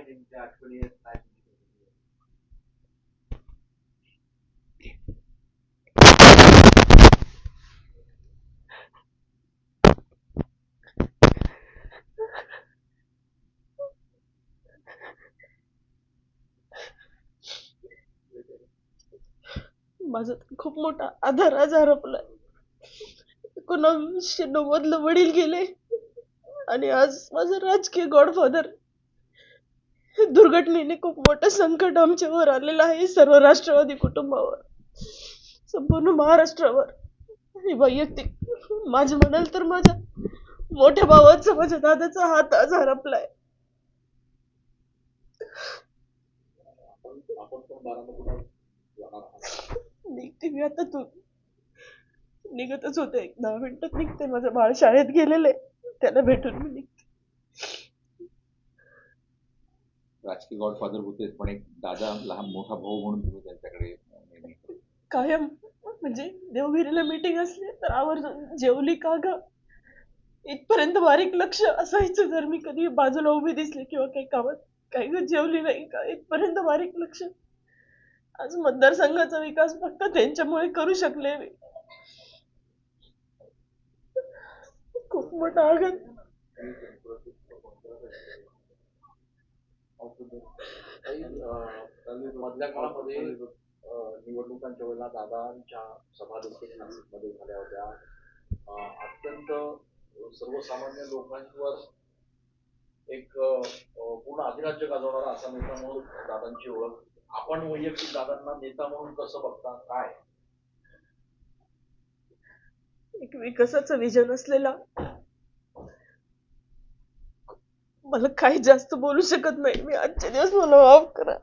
काय नेमक्या आठवणी आहेत काय माझा तर खूप मोठा आधार आज हरपलाय एकोणावीसशे नव्वदला वडील गेले. आणि आज माझा राजकीय गॉडफादर दुर्घटनेने खूप मोठं संकट आमच्यावर आलेलं आहे सर्व राष्ट्रवादी कुटुंबावर संपूर्ण महाराष्ट्रावर. आणि वैयक्तिक माझं म्हणाल तर माझ्या मोठ्या भावाचा माझ्या दादाचा हात आज हरपलाय. निघते मी आता तू. निघतच होते एक दहा मिनिटात निघते. माझं बाळ शाळेत गेलेले त्याला भेटून मी निघते राजकीय गॉडफादर होते पण एक दादा लहान मोठा भाऊ म्हणून तुम्ही त्यांच्याकडे नेहमी कायम म्हणजे देवगिरीला मीटिंग असली तर आवर्जून जेवली का ग? इथपर्यंत बारीक लक्ष असायचं जर मी कधी बाजूला उभी दिसली किंवा काही कामात काही ग जेवली नाही का? इथपर्यंत बारीक लक्ष. आज मतदारसंघाचा विकास फक्त त्यांच्यामुळे करू शकले मी. खूप मोठा आघात काही, अं, मधल्या काळामध्ये निवडणुकांच्या वेळेला दादांच्या सभा देखील नाशिकमध्ये झाल्या होत्या. अत्यंत सर्वसामान्य लोकांवर एक पूर्ण अधिराज्य गाजवणारा असा नेता म्हणून दादांची ओळख. आपण वैयक्तिक दादांना नेता म्हणून कसं बघता? काय? एक विकासाचं विजन असलेला मला काही जास्त बोलू शकत नाही. मी आजचे दिवस मला माफ करा.